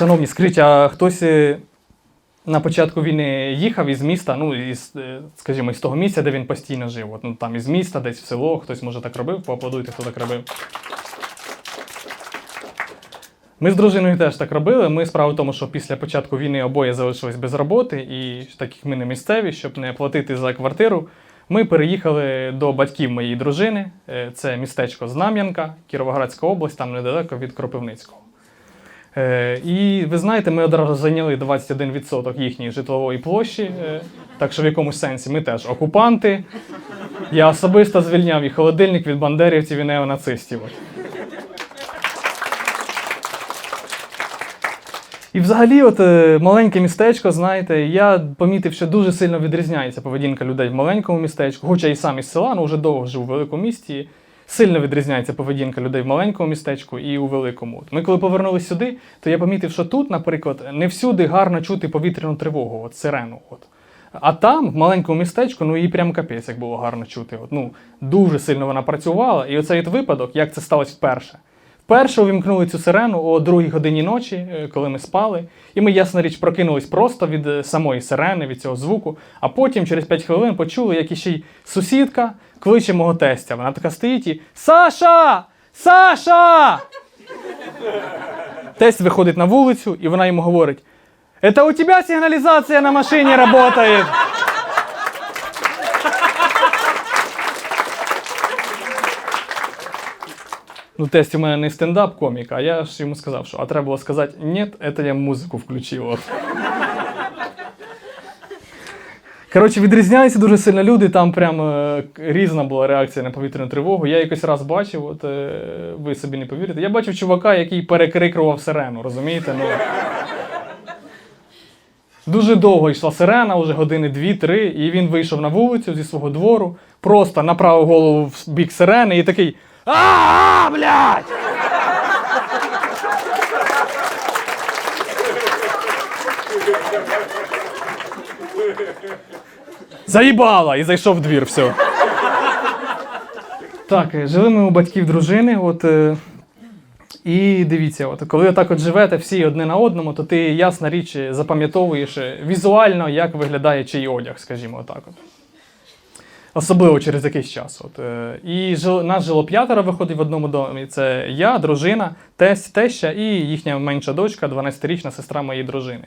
Шановні, скажіть, а хтось е, на початку війни їхав із міста, ну, із, е, скажімо, із того місця, де він постійно жив. От, ну, там із міста, десь в село, хтось може так робив, поаплодуйте, хто так робив. Ми з дружиною теж так робили. Ми справа в тому, що після початку війни обоє залишились без роботи, і так як ми не місцеві, щоб не платити за квартиру, ми переїхали до батьків моєї дружини. Е, Це містечко Знам'янка, Кіровоградська область, там недалеко від Кропивницького. Е, І ви знаєте, ми одразу зайняли 21% їхньої житлової площі, е, так що в якомусь сенсі ми теж окупанти. Я особисто звільняв і холодильник від бандерівців і неонацистів. І взагалі, от е, маленьке містечко, знаєте, я помітив, що дуже сильно відрізняється поведінка людей в маленькому містечку, хоча і сам із села, ну вже довго жив у великому місті. Сильно відрізняється поведінка людей в маленькому містечку і у великому. Ми коли повернулися сюди, то я помітив, що тут, наприклад, не всюди гарно чути повітряну тривогу, от сирену. От. А там, в маленькому містечку, ну її прям капець, як було гарно чути. От, ну, дуже сильно вона працювала. І оцей випадок, як це сталося вперше. Вперше увімкнули цю сирену о другій годині ночі, е, коли ми спали. І ми, ясна річ, прокинулись просто від е, самої сирени, від цього звуку. А потім, через 5 хвилин, почули, як іще й сусідка кличе мого тестя. Вона така стоїть і Саша! Саша! Тесть виходить на вулицю, і вона йому говорить: Это у тебя сигналізація на машині работает. Ну, тесть у мене не стендап-комік, а я ж йому сказав, що а треба було сказати, ні, це я музику включив. От. Коротше, відрізняються дуже сильно люди, там прям е, різна була реакція на повітряну тривогу. Я якось раз бачив, от е, ви собі не повірите. Я бачив чувака, який перекрикував сирену, розумієте? Ну, Дуже довго йшла сирена, вже години дві-три, і він вийшов на вулицю зі свого двору, просто направив голову в бік сирени і такий а блядь! Заїбала! І зайшов в двір, все. Так, е, жили ми у батьків дружини, от. е, І дивіться, от коли так от живете всі одне на одному, то ти ясна річ запам'ятовуєш е, візуально, як виглядає чий одяг, скажімо отак. От. Особливо через якийсь час. От. е, І жил, нас жило п'ятеро виходить в одному домі. Це я, дружина, тесть, теща і їхня менша дочка, 12-річна сестра моєї дружини.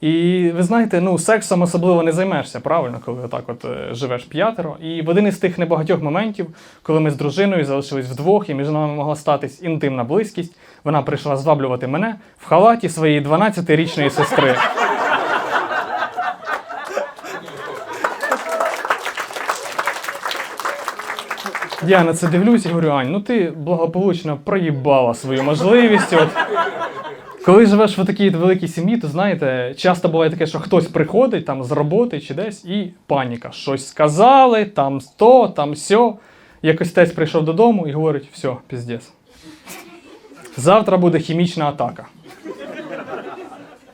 І ви знаєте, ну сексом особливо не займешся, правильно, коли отак от е, живеш п'ятеро. І в один із тих небагатьох моментів, коли ми з дружиною залишились вдвох, і між нами могла статись інтимна близькість, вона прийшла зваблювати мене в халаті своєї 12-річної сестри. Я на це дивлюсь і говорю, Ань, ну ти благополучно проїбала свою можливість. От. Коли живеш в такій великій сім'ї, то знаєте, часто буває таке, що хтось приходить там з роботи чи десь, і паніка. Щось сказали, там то, там сьо. Якось тесть прийшов додому і говорить: все, піздець. Завтра буде хімічна атака.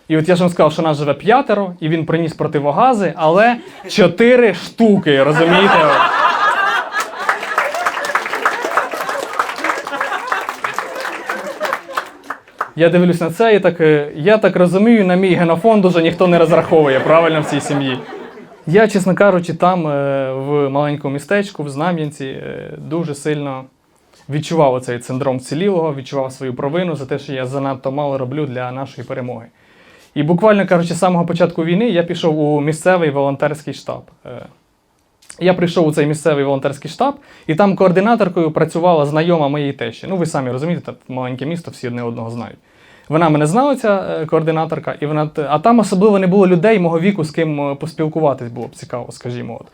І от я ж вам сказав, що нас живе п'ятеро, і він приніс противогази, але чотири штуки, розумієте? Я дивлюсь на це і так, е, я так розумію, на мій генофонд уже ніхто не розраховує правильно в цій сім'ї. Я, чесно кажучи, там е, в маленькому містечку, в Знам'янці, е, дуже сильно відчував оцей синдром цілілого, відчував свою провину за те, що я занадто мало роблю для нашої перемоги. І буквально кажучи, з самого початку війни я пішов у місцевий волонтерський штаб. Я прийшов у цей місцевий волонтерський штаб, і там координаторкою працювала знайома моєї тещі. Ну, ви самі розумієте, маленьке місто, всі одне одного знають. Вона мене знала, ця е, координаторка, і вона, т- а там особливо не було людей мого віку, з ким е, поспілкуватись було б цікаво, скажімо. От.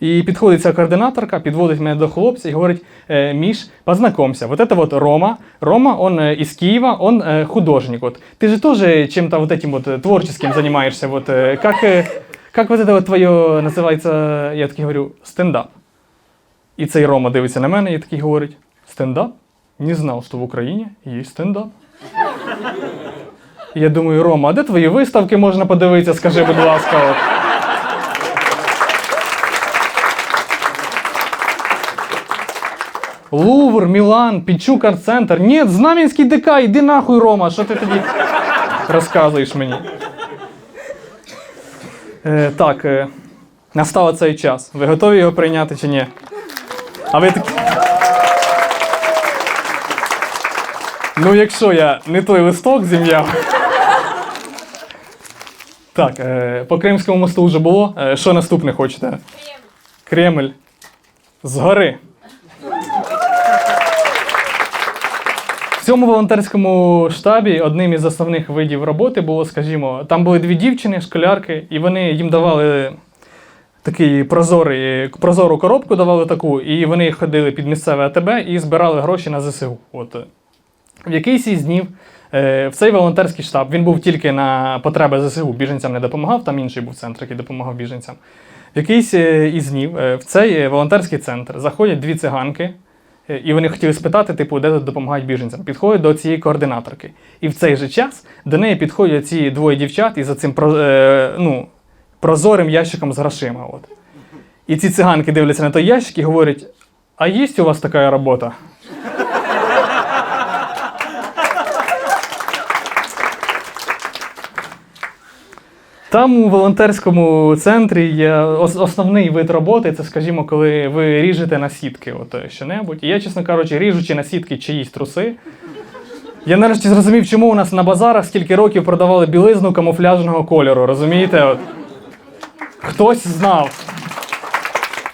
І підходить ця координаторка, підводить мене до хлопця і говорить: «Е, Міш, познакомься, вот это вот Рома. Рома, он э, из Киева, он э, художник. Вот. Ты же тоже чем-то вот этим вот э, творческим занимаешься. Вот, э, как, э, как вот это вот твое називається, я такий говорю, стендап. І цей Рома дивиться на мене і такий говорить: стендап? Не знав, що в Україні є стендап. Я думаю, Рома, а де твої виставки можна подивитися? Скажи, будь ласка. От. Лувр, Мілан, Пічук арт-центр. Ні, Знам'янський ДК, іди нахуй, Рома, що ти тоді. розказуєш мені. Е, так, е, настав цей час. Ви готові його прийняти чи ні? А ви такі. Ну, якщо я не той листок зім'яв. Так, е, по Кримському мосту вже було. Е, що наступне хочете? Кремль. Згори. В цьому волонтерському штабі одним із основних видів роботи було, скажімо, там були дві дівчини, школярки, і вони їм давали такий прозорий, прозору коробку давали таку, і вони ходили під місцеве АТБ і збирали гроші на ЗСУ. От. В якийсь із днів е, в цей волонтерський штаб він був тільки на потреби ЗСУ, біженцям не допомагав, там інший був центр, який допомагав біженцям. В якийсь е, із днів е, в цей волонтерський центр заходять дві циганки, і вони хотіли спитати, типу, де тут допомагають біженцям. Підходять до цієї координаторки. І в цей же час до неї підходять ці двоє дівчат із цим е, ну, прозорим ящиком з грошима. От. І ці циганки дивляться на той ящик і говорять: а є у вас така робота? Там у волонтерському центрі є основний вид роботи, це, скажімо, коли ви ріжете на сітки, от е, що-небудь. І я, чесно кажучи, ріжучи на сітки чиїсь труси. Я нарешті зрозумів, чому у нас на базарах скільки років продавали білизну камуфляжного кольору. Розумієте? От. Хтось знав.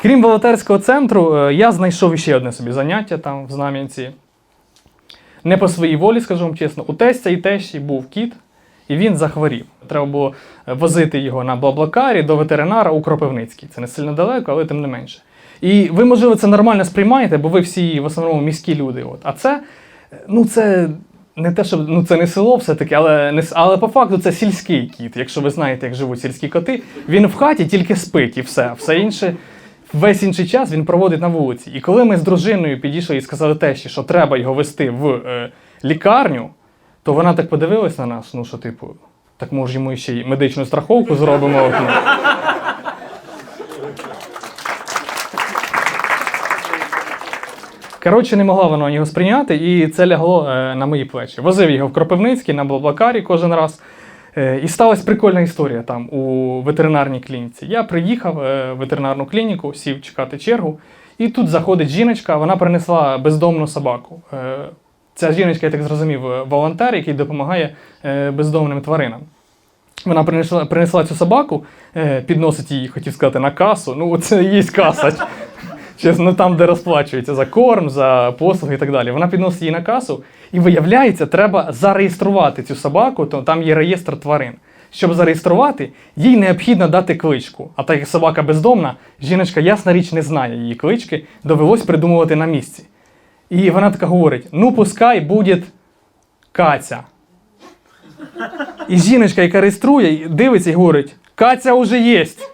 Крім волонтерського центру, е, я знайшов ще одне собі заняття там в Знам'янці. Не по своїй волі, скажу вам чесно. У тестя і тещі був кіт, і він захворів. Треба було е, возити його на Блаблакарі до ветеринара у Кропивницький. Це не сильно далеко, але тим не менше. І ви, можливо, це нормально сприймаєте, бо ви всі в основному міські люди. От. А це, е, ну, це не те, що ну, це не село все-таки, але, не, але по факту це сільський кіт. Якщо ви знаєте, як живуть сільські коти, він в хаті тільки спить і все. Все інше. Весь інший час він проводить на вулиці. І коли ми з дружиною підійшли і сказали тещі, що треба його вести в е, лікарню, то вона так подивилась на нас, ну що, типу, так може йому ще й медичну страховку зробимо. от. Коротше, не могла вона його сприйняти, і це лягло е, на мої плечі. Возив його в Кропивницький на Блаблакарі кожен раз. Е, і сталася прикольна історія там у ветеринарній клініці. Я приїхав е, в ветеринарну клініку, сів чекати чергу, і тут заходить жіночка, вона принесла бездомну собаку. Е, ця жіночка, я так зрозумів, е, волонтер, який допомагає е, бездомним тваринам. Вона принесла, принесла цю собаку, е, підносить її, хотів сказати, на касу. Ну, це є каса. Чесно, там, де розплачується за корм, за послуги і так далі. Вона підносить її на касу, і виявляється, треба зареєструвати цю собаку, то там є реєстр тварин. Щоб зареєструвати, їй необхідно дати кличку. А так як собака бездомна, жіночка, ясна річ, не знає її клички, довелось придумувати на місці. І вона така говорить: ну, пускай буде Каця. І жіночка, яка реєструє, дивиться і говорить: Каця уже єсть.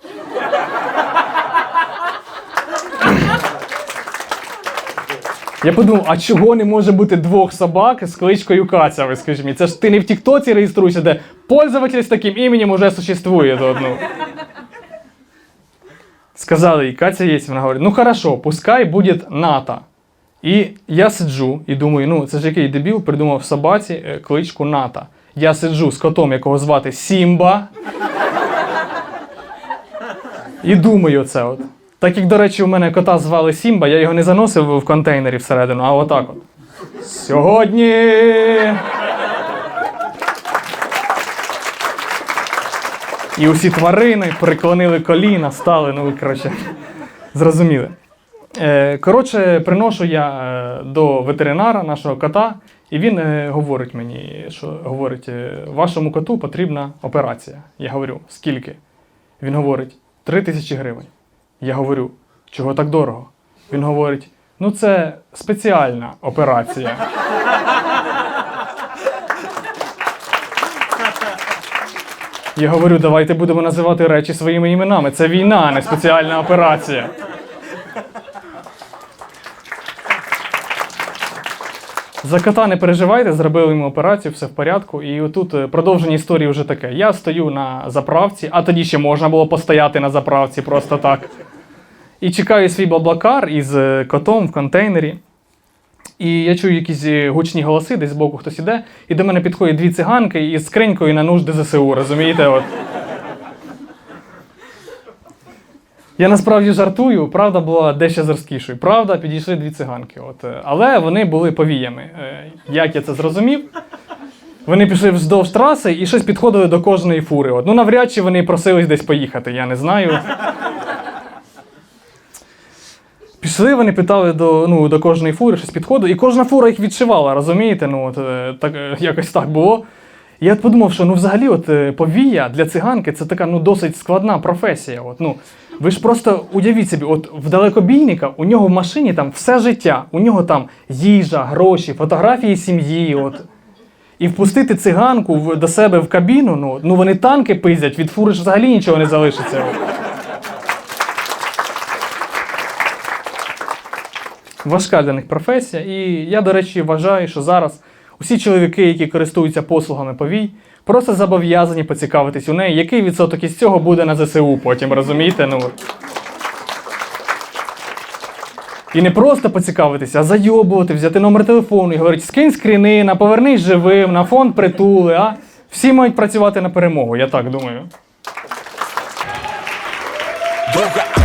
Я подумав, а чого не може бути двох собак з кличкою Каця, ви скажіть? Це ж ти не в Тіктоці реєструєшся, де пользователь з таким іменем уже существує. Ну. Сказали їй, Катя є. Вона говорить, ну хорошо, пускай буде Ната. І я сиджу і думаю, ну це ж який дебіл придумав собаці е, кличку Ната. Я сиджу з котом, якого звати Сімба. І думаю це от. Так як, до речі, у мене кота звали Сімба, я його не заносив в контейнері всередину, а отак от. Сьогодні. І усі тварини приклонили коліна, стали, ну коротше, зрозуміли. Е, коротше, приношу я е, до ветеринара нашого кота, і він е, говорить мені, що говорить, вашому коту потрібна операція. Я говорю, скільки? Він говорить, три тисячі гривень. Я говорю, чого так дорого? Він говорить, ну це спеціальна операція. Я говорю, давайте будемо називати речі своїми іменами. Це війна, а не спеціальна операція. За кота не переживайте, зробили йому операцію, все в порядку. І отут е, продовження історії вже таке. Я стою на заправці, а тоді ще можна було постояти на заправці просто так. І чекаю свій блаблакар із е, котом в контейнері. і я чую якісь е, гучні голоси, десь збоку хтось іде, і до мене підходять дві циганки із скринькою на нужди ЗСУ, розумієте? От. Я насправді жартую, правда була дещо жорсткішою. Правда, підійшли дві циганки. От. е, Але вони були повіями. Е, Як я це зрозумів? Вони пішли вздовж траси і щось підходили до кожної фури. От. Ну, навряд чи вони просились десь поїхати, я не знаю. Пішли, вони питали до, ну, до кожної фури, щось підходило, і кожна фура їх відшивала, розумієте? Ну, от, е, так, якось так було. Я подумав, що ну, взагалі от, повія для циганки це така ну, досить складна професія. От, ну, ви ж просто уявіть собі, от в далекобійника у нього в машині там все життя, у нього там їжа, гроші, фотографії сім'ї. От. І впустити циганку в, до себе в кабіну, ну, ну вони танки пиздять, від фури ж взагалі нічого не залишиться. Важка для них професія. І я, до речі, вважаю, що зараз усі чоловіки, які користуються послугами повій, просто зобов'язані поцікавитись у неї, який відсоток із цього буде на ЗСУ потім, розумієте? Ну. І не просто поцікавитися, а зайобувати, взяти номер телефону і говорити, скинь скрінина, повернись живим, на фонд притули, а? Всі мають працювати на перемогу, я так думаю. Друга